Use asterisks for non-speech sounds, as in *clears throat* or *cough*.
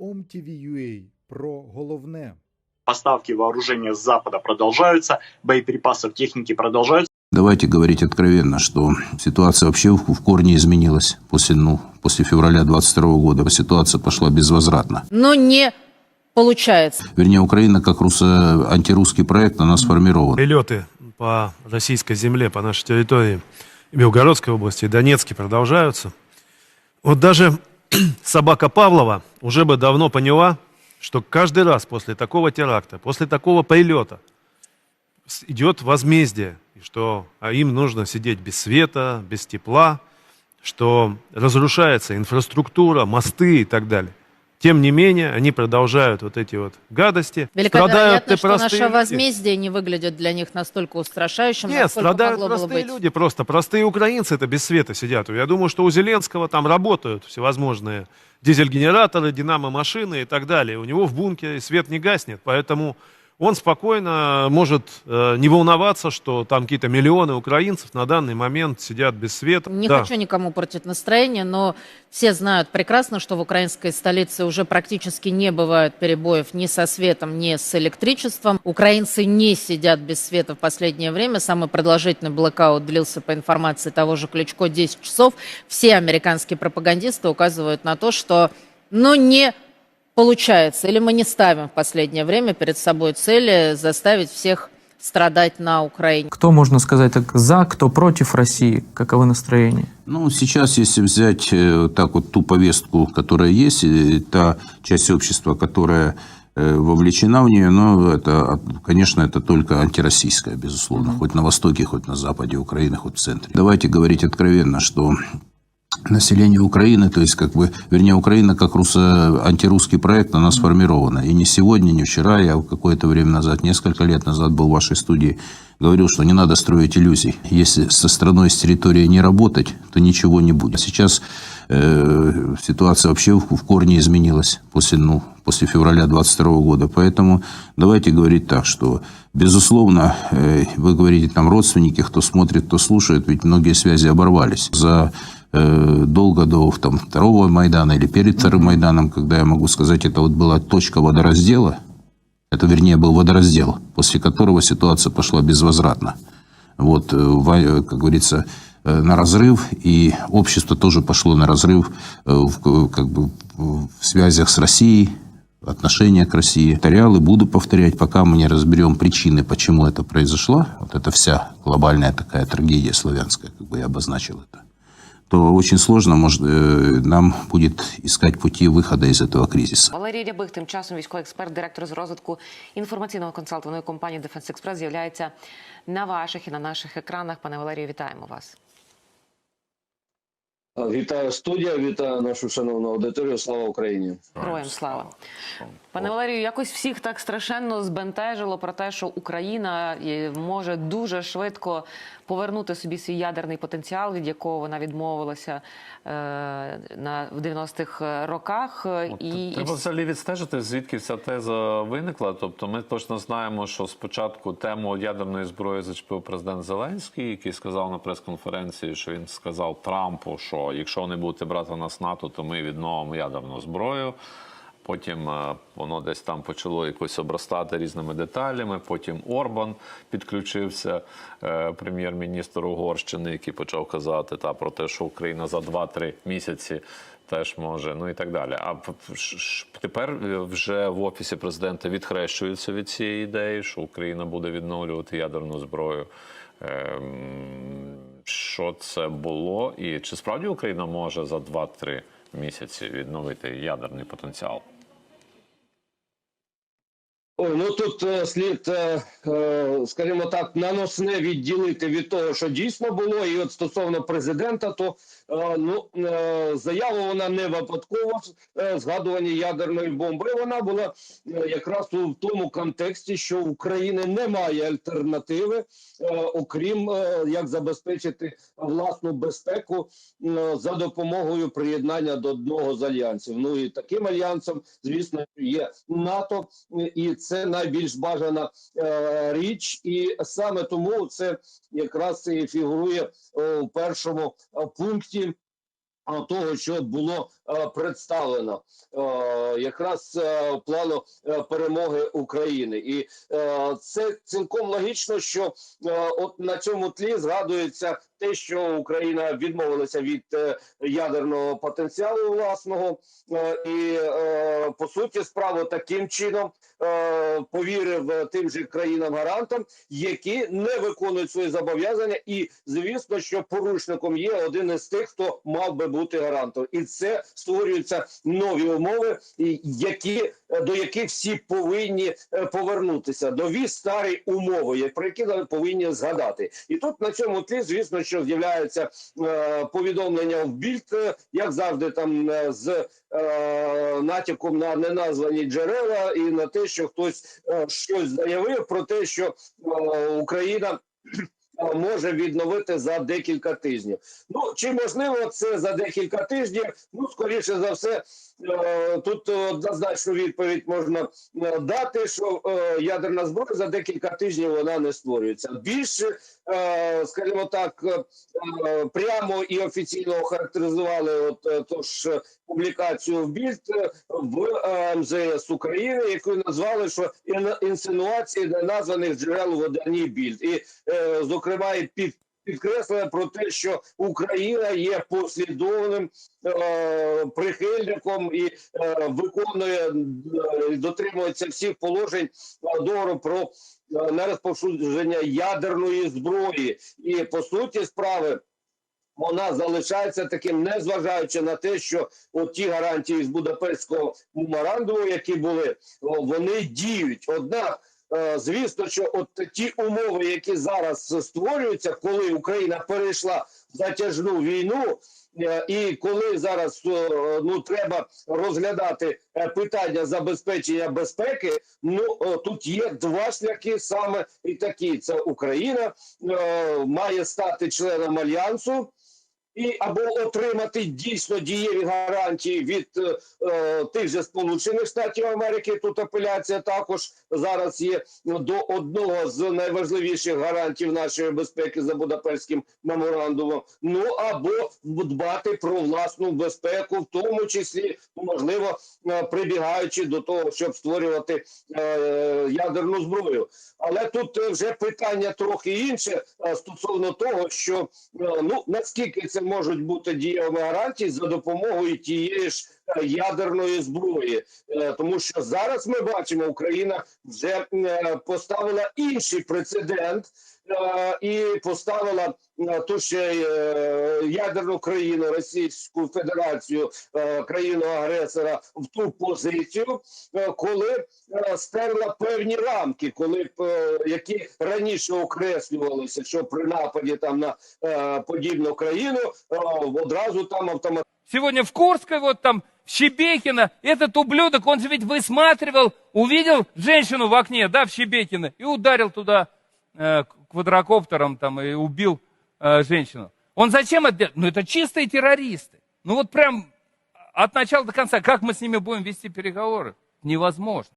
OMTV.ua про головне. Поставки вооружения с Запада продолжаются, боеприпасов техники продолжаются. Давайте говорить откровенно, что ситуация вообще в в корне изменилась после, ну, после февраля 22 года. Ситуация пошла безвозвратно. но не получается. Вернее, Украина как руссо- антирусский проект, она сформирована. Прилеты по российской земле, по нашей территории Белгородской области и Донецке продолжаются. Вот даже *clears throat* собака Павлова уже бы давно поняла, что каждый раз после такого теракта, после такого прилета идет возмездие, что а им нужно сидеть без света, без тепла, что разрушается инфраструктура, мосты и так далее. Тем не менее, они продолжают вот эти вот гадости. Велика Страдают вероятность, что простые наше люди. возмездие не выглядит для них настолько устрашающим, Нет, страдают могло было простые быть. люди, просто простые украинцы это без света сидят. Я думаю, что у Зеленского там работают всевозможные дизель-генераторы, динамо-машины и так далее. У него в бункере свет не гаснет, поэтому он спокойно может э, не волноваться, что там какие-то миллионы украинцев на данный момент сидят без света. Не Да. хочу никому портить настроение, но все знают прекрасно, что в украинской столице уже практически не бывает перебоев ни со светом, ни с электричеством. Украинцы не сидят без света в последнее время. Самый продолжительный блокаут длился, по информации того же Ключко, 10 часов. Все американские пропагандисты указывают на то, что ну, не получается, или мы не ставим в последнее время перед собой цели заставить всех страдать на Украине. Кто, можно сказать так, за, кто против России? Каковы настроения? Ну, сейчас, если взять э, так вот ту повестку, которая есть, и та часть общества, которая э, вовлечена в нее, ну, это, конечно, это только антироссийская, безусловно, хоть на Востоке, хоть на Западе Украины, хоть в центре. Давайте говорить откровенно, что население Украины, то есть, как бы, вернее, Украина как руссо- антирусский проект, она сформирована. И не сегодня, не вчера, я какое-то время назад, несколько лет назад был в вашей студии, говорил, что не надо строить иллюзий. Если со страной, с территорией не работать, то ничего не будет. Сейчас э, ситуация вообще в, в корне изменилась после, ну, после февраля 22 года. Поэтому давайте говорить так, что, безусловно, э, вы говорите, там родственники, кто смотрит, кто слушает, ведь многие связи оборвались. За долго до там, второго Майдана или перед вторым Майданом, когда я могу сказать, это вот была точка водораздела, это, вернее, был водораздел, после которого ситуация пошла безвозвратно. Вот, э, во- как говорится, э, на разрыв, и общество тоже пошло на разрыв э, в, как бы, в связях с Россией, отношения к России. Повторял и буду повторять, пока мы не разберем причины, почему это произошло. Вот это вся глобальная такая трагедия славянская, как бы я обозначил это то очень сложно может, э, нам будет искать пути выхода из этого кризиса. Валерій Рябих, тим часом військовий експерт, директор з розвитку інформаційно-консалтингової компанії Defense Express, з'являється на ваших і на наших екранах. Пане Валерію, вітаємо вас. Вітаю студія, вітаю нашу шановну аудиторію. Слава Україні! Героям слава. Пане Валерію, якось всіх так страшенно збентежило про те, що Україна е, може дуже швидко повернути собі свій ядерний потенціал, від якого вона відмовилася е, на в 90-х роках. От, І, Треба взагалі відстежити, звідки ця теза виникла. Тобто, ми точно знаємо, що спочатку тему ядерної зброї зачепив президент Зеленський, який сказав на прес-конференції, що він сказав Трампу, що якщо вони будете брати нас НАТО, то ми відновимо ядерну зброю. Потім е, воно десь там почало якось обростати різними деталями. Потім Орбан підключився, е, прем'єр-міністр Угорщини, який почав казати та про те, що Україна за 2-3 місяці теж може, ну і так далі. А тепер е, вже в офісі президента відхрещуються від цієї ідеї, що Україна буде відновлювати ядерну зброю. Ем, Що це було, і чи справді Україна може за 2-3 місяці відновити ядерний потенціал? Ну тут е, слід, е, е, скажімо так, наносне відділити від того, що дійсно було. І от стосовно президента, то ну заява вона не випадково згадування ядерної бомби. Вона була якраз у тому контексті, що в України немає альтернативи, окрім як забезпечити власну безпеку за допомогою приєднання до одного з альянсів. Ну і таким альянсом, звісно, є НАТО, і це найбільш бажана е, річ, і саме тому це якраз і фігурує е, у першому е, пункті того, що було представлено е, якраз е, плану е, перемоги України, і е, це цілком логічно, що е, от на цьому тлі згадується те, що Україна відмовилася від е, ядерного потенціалу власного, е, і е, по суті справу таким чином е, повірив е, тим же країнам-гарантам, які не виконують свої зобов'язання, і звісно, що порушником є один із тих, хто мав би бути гарантом, і це створюються нові умови, які до яких всі повинні е, повернутися. Нові старі умови, про які повинні згадати. І тут на цьому тлі, звісно, що з'являються е, повідомлення в більд, е, як завжди, там з натяком на неназвані джерела і на те, що хтось щось заявив про те, що Україна. Може відновити за декілька тижнів. Ну чи можливо це за декілька тижнів? Ну скоріше за все, е, тут однозначну відповідь можна е, дати, що е, ядерна зброя за декілька тижнів вона не створюється. Більше, скажімо так, е, е, прямо і офіційно охарактеризували от е, тож е, публікацію в більд е, в е, МЗС України, яку назвали, що інсинуації інсинуації неназваних джерел в виданні більд, і е, зокрема і під. Підкреслює про те, що Україна є послідовним е, прихильником і е, виконує е, дотримується всіх положень е, договору про е, нерозповсюдження ядерної зброї, і по суті справи вона залишається таким, незважаючи на те, що от ті гарантії з Будапештського меморандуму, які були, вони діють. Однак, звісно, що от ті умови, які зараз створюються, коли Україна перейшла в затяжну війну. е, І коли зараз е, ну треба розглядати е, питання забезпечення безпеки, ну е, тут є два шляхи саме і такі: це Україна е, має стати членом альянсу, і або отримати дійсно дієві гарантії від е, е, тих же Сполучених Штатів Америки. Тут апеляція також зараз є до одного з найважливіших гарантів нашої безпеки за Будапештським меморандумом. Ну або дбати про власну безпеку, в тому числі можливо е, прибігаючи до того, щоб створювати е, ядерну зброю. Але тут вже питання трохи інше е, стосовно того, що е, ну наскільки це можуть бути дієвими гарантії за допомогою тієї ж ядерної зброї, Е, тому що зараз ми бачимо, Україна вже е, поставила інший прецедент. е, І поставила ту ще ядерну країну Російську Федерацію, країну агресора в ту позицію, коли стерла певні рамки, коли які раніше окреслювалися, що при нападі там на подібну країну одразу там автоматично Сегодня в Курской, вот там, в Щебекино, этот ублюдок, он же ведь высматривал, увидел женщину в окне, да, в Щебекино, и ударил туда э, квадрокоптером там и убил э, женщину. Он зачем это делал? Ну, это чистые террористы. Ну, вот прям от начала до конца, как мы с ними будем вести переговоры? Невозможно.